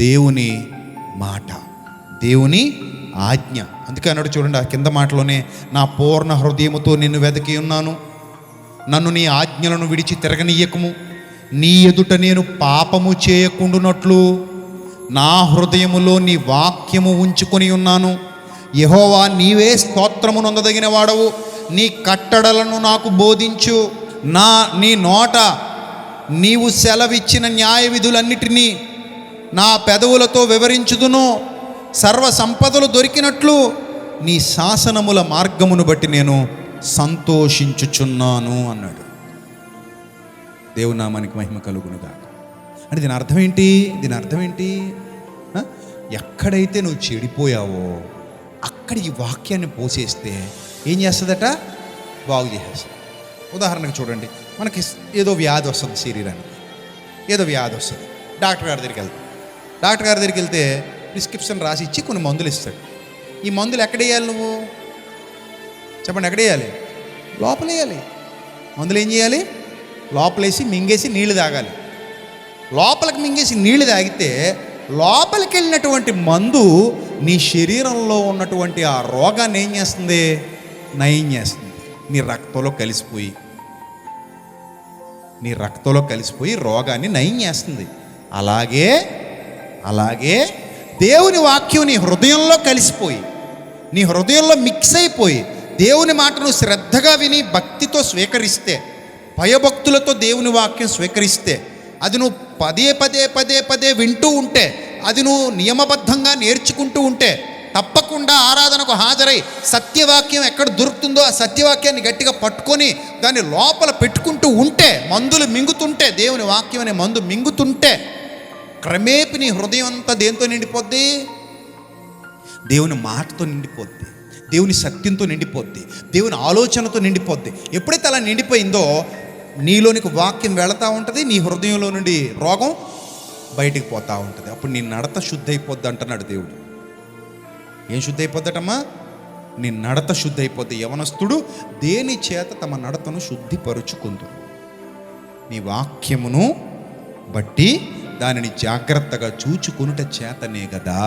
దేవుని మాట దేవుని ఆజ్ఞ. అందుకే అన్నాడు చూడండి ఆ కింద మాటలోనే నా పూర్ణ హృదయముతో నిన్ను వెతికి ఉన్నాను. నన్ను నీ ఆజ్ఞలను విడిచి తిరగనీయకము. నీ ఎదుట నేను పాపము చేయకుండునట్లు నా హృదయములో నీ వాక్యము ఉంచుకొని ఉన్నాను. యహోవా నీవే స్తోత్రము నొందదగిన వాడవు. నీ కట్టడలను నాకు బోధించు. నా నీ నోట నీవు సెలవిచ్చిన న్యాయ విధులన్నిటినీ నా పెదవులతో వివరించుదును. సర్వ సంపదలు దొరికినట్లు నీ శాసనముల మార్గమును బట్టి నేను సంతోషించుచున్నాను అన్నాడు. దేవునామానికి మహిమ కలుగునుగా అంటే దీని అర్థం ఏంటి? దీని అర్థం ఏంటి? ఎక్కడైతే నువ్వు చెడిపోయావో అక్కడ ఈ వాక్యాన్ని పోసేస్తే ఏం చేస్తుందట? బాగు చేసేస్తుంది. ఉదాహరణకు చూడండి. మనకి ఏదో వ్యాధి వస్తుంది శరీరానికి. ఏదో వ్యాధి వస్తుంది. డాక్టర్ గారి దగ్గరికి వెళ్తాం డాక్టర్ గారి దగ్గరికి వెళ్తే ప్రిస్క్రిప్షన్ రాసి ఇచ్చి కొన్ని మందులు ఇస్తాడు. ఈ మందులు ఎక్కడ వేయాలి నువ్వు? చెప్పండి ఎక్కడ వేయాలి లోపల వేయాలి మందులు ఏం చేయాలి? లోపలేసి మింగేసి నీళ్ళు తాగాలి. లోపలికి మింగేసి నీళ్ళు తాగితే లోపలికి వెళ్ళినటువంటి మందు నీ శరీరంలో ఉన్నటువంటి ఆ రోగాన్ని ఏం చేస్తుంది? నయం చేస్తుంది. నీ రక్తంలో కలిసిపోయి నీ రక్తంలో కలిసిపోయి రోగాన్ని నయం చేస్తుంది. అలాగే అలాగే దేవుని వాక్యం నీ హృదయంలో కలిసిపోయి నీ హృదయంలో మిక్స్ అయిపోయి దేవుని మాటను శ్రద్ధగా విని భక్తితో స్వీకరిస్తే భయభక్తులతో దేవుని వాక్యం స్వీకరిస్తే అది నువ్వు పదే పదే పదే పదే వింటూ ఉంటే అది నువ్వు నియమబద్ధంగా నేర్చుకుంటూ ఉంటే తప్పకుండా ఆరాధనకు హాజరై సత్యవాక్యం ఎక్కడ దొరుకుతుందో ఆ సత్యవాక్యాన్ని గట్టిగా పట్టుకొని దాన్ని లోపల పెట్టుకుంటూ ఉంటే మందులు మింగుతుంటే దేవుని వాక్యం అనే మందు మింగుతుంటే క్రమేపి నీ హృదయం అంతా దేంతో నిండిపోద్ది? దేవుని మాటతో నిండిపోద్ది. దేవుని సత్యంతో నిండిపోద్ది. దేవుని ఆలోచనతో నిండిపోద్ది. ఎప్పుడైతే అలా నిండిపోయిందో నీలోనికి వాక్యం వెళతా ఉంటుంది నీ హృదయంలో నుండి రోగం బయటికి పోతా ఉంటుంది. అప్పుడు నీ నడత శుద్ధి అయిపోద్ది అంటున్నాడు దేవుడు. ఏం శుద్ధి అయిపోద్దటమ్మా నీ నడత శుద్ధి అయిపోద్ది యవనస్తుడు దేని చేత తమ నడతను శుద్ధిపరుచుకుందు నీ వాక్యమును బట్టి దానిని జాగ్రత్తగా చూచుకొనుట చేతనే కదా